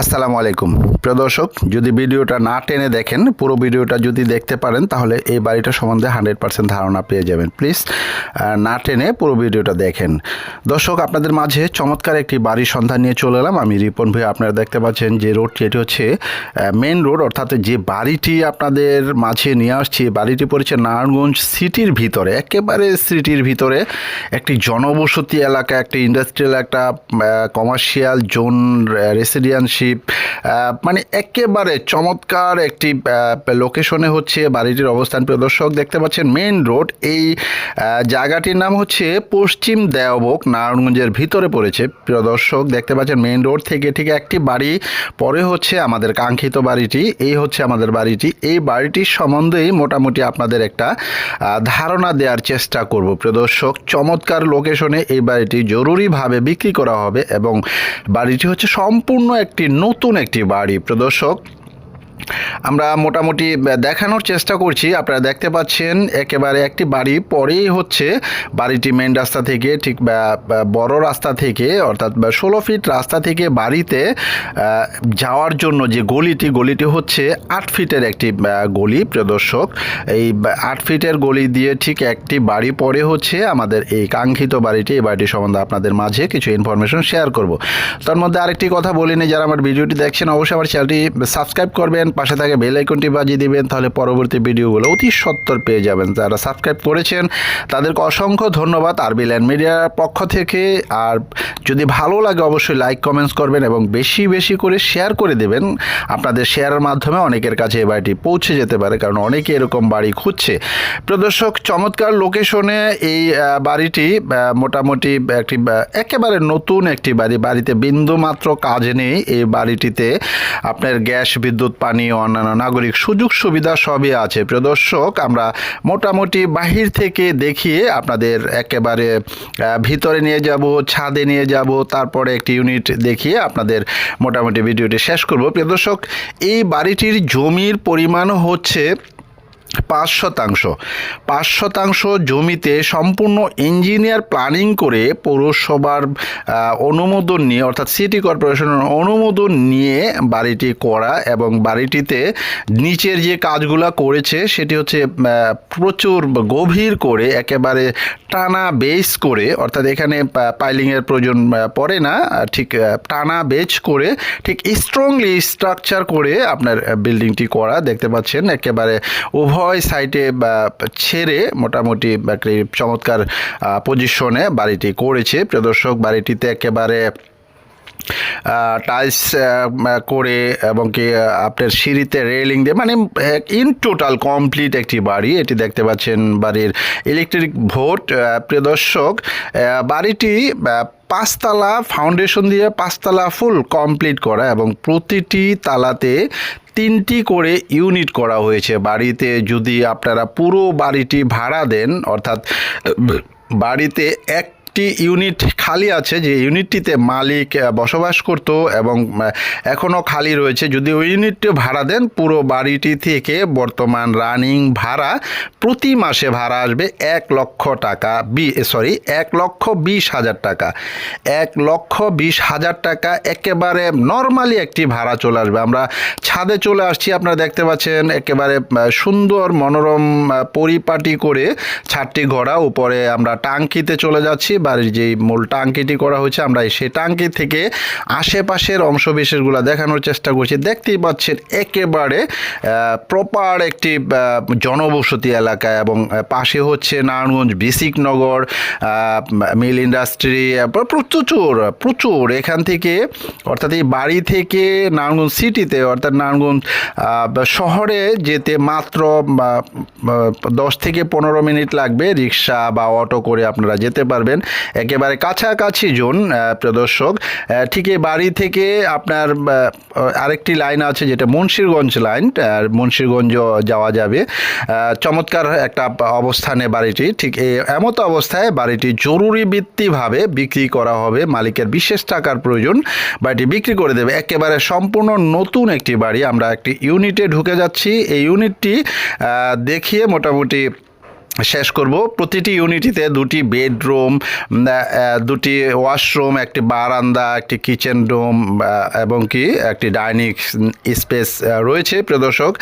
আসসালামু আলাইকুম। প্রিয় দর্শক, যদি ভিডিওটা না টেনে দেখেন, পুরো ভিডিওটা যদি দেখতে পারেন, তাহলে এই বাড়িটা সম্বন্ধে হান্ড্রেড পার্সেন্ট ধারণা পেয়ে যাবেন। প্লিজ না টেনে পুরো ভিডিওটা দেখেন। দর্শক, আপনাদের মাঝে চমৎকার একটি বাড়ির সন্ধান নিয়ে চলে এলাম। আমি রিপন ভাই, আপনারা দেখতে পাচ্ছেন যে রোডটি, এটি হচ্ছে মেন রোড অর্থাৎ যে বাড়িটি আপনাদের মাঝে নিয়ে আসছি বাড়িটি পড়েছে নারায়ণগঞ্জ সিটির ভিতরে, একেবারে সিটির ভিতরে, একটি জনবসতি এলাকা, একটি ইন্ডাস্ট্রিয়াল একটা কমার্শিয়াল জোন রেসিডেন্সিপ মানে একেবারে চমৎকার একটি লোকেশনে হচ্ছে বাড়িটির অবস্থান। প্রিয় দর্শক, দেখতে পাচ্ছেন মেন রোড এই জায়গাটির নাম হচ্ছে পশ্চিম দেওবক, নারায়ণগঞ্জের ভিতরে পড়েছে। প্রিয় দর্শক, দেখতে পাচ্ছেন মেন রোড থেকে ঠিক একটি বাড়ি, পরে হচ্ছে আমাদের কাঙ্ক্ষিত বাড়িটি, এই হচ্ছে আমাদের বাড়িটি। এই বাড়িটির সম্বন্ধেই মোটামুটি আপনাদের একটা ধারণা দেওয়ার চেষ্টা করব। প্রিয় দর্শক, চমৎকার লোকেশনে এই বাড়িটি জরুরিভাবে বিক্রি করা হবে এবং বাড়িটি হচ্ছে সম্পূর্ণ একটি নতুন একটি বাড়ি প্রিয় দর্শক আমরা মোটামুটি দেখানোর চেষ্টা করছি। আপনারা দেখতে পাচ্ছেন, একেবারে একটি বাড়ি। পরেই হচ্ছে বাড়িটি মেন রাস্তা থেকে, ঠিক বড় রাস্তা থেকে, অর্থাৎ ষোলো ফিট রাস্তা থেকে বাড়িতে যাওয়ার জন্য যে গলিটি গলিটি হচ্ছে আট ফিটের একটি গলি, প্রিয় দর্শক। এই আট ফিটের গলি দিয়ে ঠিক একটি বাড়ি পরে হচ্ছে আমাদের এই কাঙ্ক্ষিত বাড়িটি। এই বাড়িটি সম্বন্ধে আপনাদের মাঝে কিছু ইনফরমেশন শেয়ার করব। তার মধ্যে আরেকটি কথা বলিনি যারা আমার ভিডিওটি দেখছেন, অবশ্যই আমার চ্যানেলটি সাবস্ক্রাইব করবেন পাশে থাকে বেল আইকনটি বাজিয়ে দিবেন, তাহলে পরবর্তী ভিডিওগুলো অতি সত্তর পেয়ে যাবেন। যারা সাবস্ক্রাইব করেছেন, তাদেরকে অসংখ্য ধন্যবাদ। আরবি ল্যান্ড মিডিয়ার পক্ষ থেকে, আর যদি ভালো লাগে অবশ্যই লাইক কমেন্টস করবেন এবং বেশি বেশি করে শেয়ার করে দেবেন। আপনাদের শেয়ারের মাধ্যমে অনেকের কাছে এই বাড়িটি পৌঁছে যেতে পারে, কারণ অনেকে এরকম বাড়ি খুঁজছে। প্রদর্শক চমৎকার লোকেশনে এই বাড়িটি মোটামুটি একটি একেবারে নতুন একটি বাড়ি। বাড়িতে বিন্দু মাত্র কাজ নেই। এই বাড়িটিতে আপনার গ্যাস, বিদ্যুৎ, পানি ও অন্যান্য নাগরিক সুযোগ সুবিধা সবই আছে। প্রিয় দর্শক, আমরা মোটামুটি বাহির থেকে দেখিয়ে আপনাদের একেবারে ভিতরে নিয়ে যাব, ছাদে নিয়ে যাব, তারপরে একটি ইউনিট দেখিয়ে আপনাদের মোটামুটি ভিডিওটি শেষ করব। প্রিয় দর্শক, এই বাড়িটির জমির পরিমাণ হচ্ছে পাঁচ শতাংশ। পাঁচ শতাংশ জমিতে সম্পূর্ণ ইঞ্জিনিয়ার প্ল্যানিং করে পৌরসভার অনুমোদন নিয়ে, অর্থাৎ সিটি কর্পোরেশনের অনুমোদন নিয়ে বাড়িটি করা এবং বাড়িটিতে নিচের যে কাজগুলো করেছে, সেটি হচ্ছে প্রচুর গভীর করে একেবারে টানা বেস করে, অর্থাৎ এখানে পাইলিংয়ের প্রয়োজন পড়ে না ঠিক টানা বেচ করে, ঠিক স্ট্রংলি স্ট্রাকচার করে আপনার বিল্ডিংটি করা। দেখতে পাচ্ছেন, একেবারে উভয় সাইডে ছেড়ে মোটামুটি একটি চমৎকার পজিশনে বাড়িটি করেছে। প্রদর্শক বাড়িটিতে একেবারে টাইলস করে এবং কি আপনার সিঁড়িতে রেলিং দিয়ে মানে ইন টোটাল কমপ্লিট একটি বাড়ি। এটি দেখতে পাচ্ছেন বাড়ির ইলেকট্রিক ভোট প্রিয় দর্শক বাড়িটি পাঁচতলা ফাউন্ডেশন দিয়ে পাঁচতলা ফুল কমপ্লিট করা এবং প্রতিটি তালাতে তিনটি করে ইউনিট করা হয়েছে। বাড়িতে যদি আপনারা পুরো বাড়িটি ভাড়া দেন, অর্থাৎ, বাড়িতে বাড়িতে একটি ইউনিট খালি আছে যে ইউনিটটিতে মালিক বসবাস করত এবং এখনও খালি রয়েছে। যদি ওই ইউনিটটি ভাড়া দেন, পুরো বাড়িটি থেকে বর্তমান রানিং ভাড়া প্রতি মাসে ভাড়া আসবে এক লক্ষ টাকা বি সরি, এক লক্ষ বিশ হাজার টাকা। এক লক্ষ বিশ হাজার টাকা একেবারে নর্মালি একটি ভাড়া চলে আসবে। আমরা ছাদে চলে আসছি, আপনারা দেখতে পাচ্ছেন, একেবারে সুন্দর মনোরম পরিপাটি করে ছাদটি ঘোড়া উপরে আমরা টাঙ্কিতে চলে যাচ্ছি বাড়ির যেই মূল টাঙ্কিটি করা হয়েছে, আমরা সেই টাঙ্কি থেকে আশেপাশের অংশবিশেষগুলো দেখানোর চেষ্টা করছি। দেখতেই পাচ্ছেন, একেবারে প্রপার একটি জনবসতি এলাকা এবং পাশে হচ্ছে Narayanganj BSCIC Nagar mill industry প্রচুর প্রচুর। এখান থেকে, অর্থাৎ এই বাড়ি থেকে নারায়ণগঞ্জ সিটিতে, অর্থাৎ নারায়ণগঞ্জ শহরে যেতে মাত্র দশ থেকে পনেরো মিনিট লাগবে। রিক্সা বা অটো করে আপনারা যেতে পারবেন। একেবারে কাছাকাছি জোন আহ, প্রিয় দর্শক ঠিক এই বাড়ি থেকে আপনার আরেকটি লাইন আছে যেটা মুন্সিরগঞ্জ লাইন আর মুন্সিরগঞ্জ যাওয়া যাবে। চমৎকার একটা অবস্থানে বাড়িটি। ঠিক এই এমত অবস্থায় বাড়িটি জরুরি ভিত্তিভাবে বিক্রি করা হবে। মালিকের বিশেষ টাকার প্রয়োজন। বাড়িটি বিক্রি করে দেবে। একেবারে সম্পূর্ণ নতুন একটি বাড়ি। আমরা একটি ইউনিটে ঢুকে যাচ্ছি। এই ইউনিটটি দেখিয়ে মোটামুটি শেষ করব। প্রতিটি ইউনিটিতে দুটি বেডরুম দুটি ওয়াশরুম, একটি বারান্দা, একটি কিচেন রুম এবং কি একটি ডাইনিং স্পেস রয়েছে প্রদর্শক।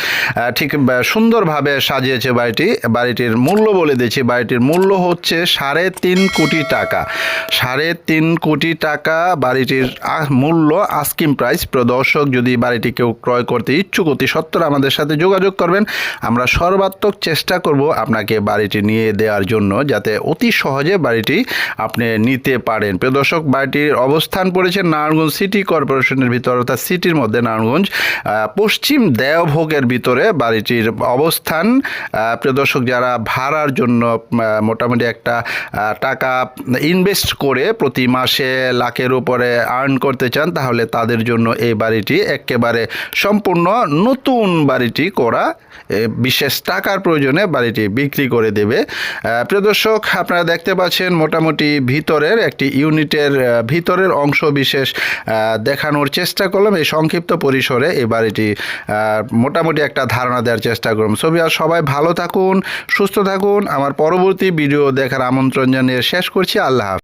ঠিক সুন্দরভাবে সাজিয়েছে বাড়িটি। বাড়িটির মূল্য বলে দিয়েছি বাড়িটির মূল্য হচ্ছে সাড়ে তিন কোটি টাকা। সাড়ে তিন কোটি টাকা বাড়িটির মূল্য আস্কিম প্রাইস। প্রদর্শক যদি বাড়িটি কেউ ক্রয় করতে ইচ্ছুক, অতি সত্তর আমাদের সাথে যোগাযোগ করবেন। আমরা সর্বাত্মক চেষ্টা করব আপনাকে বাড়িটি নিয়ে দেওয়ার জন্য যাতে অতি সহজে বাড়িটি আপনি নিতে পারেন। প্রিয় দর্শক, বাড়িটির অবস্থান পড়েছে নারায়ণগঞ্জ সিটি কর্পোরেশনের ভিতর, অর্থাৎ সিটির মধ্যে নারায়ণগঞ্জ পশ্চিম দেওভোগের ভিতরে বাড়িটির অবস্থান। প্রিয় দর্শক, যারা ভাড়ার জন্য মোটামুটি একটা টাকা ইনভেস্ট করে প্রতি মাসে লাখের উপরে আর্ন করতে চান, তাহলে তাদের জন্য এই বাড়িটি একেবারে সম্পূর্ণ নতুন বাড়িটি করা বিশেষ টাকার প্রয়োজনে বাড়িটি বিক্রি করে দেবে। আহ, প্রিয় দর্শক আপনারা দেখতে পাচ্ছেন মোটামুটি ভিতরের একটি ইউনিটের ভিতরের অংশ বিশেষ দেখানোর চেষ্টা করলাম এই সংক্ষিপ্ত পরিসরে। এবার এটি মোটামুটি একটা ধারণা দেওয়ার চেষ্টা করলাম ছবি আর সবাই ভালো থাকুন সুস্থ থাকুন। আমার পরবর্তী ভিডিও দেখার আমন্ত্রণ জানিয়ে শেষ করছি। আল্লাহ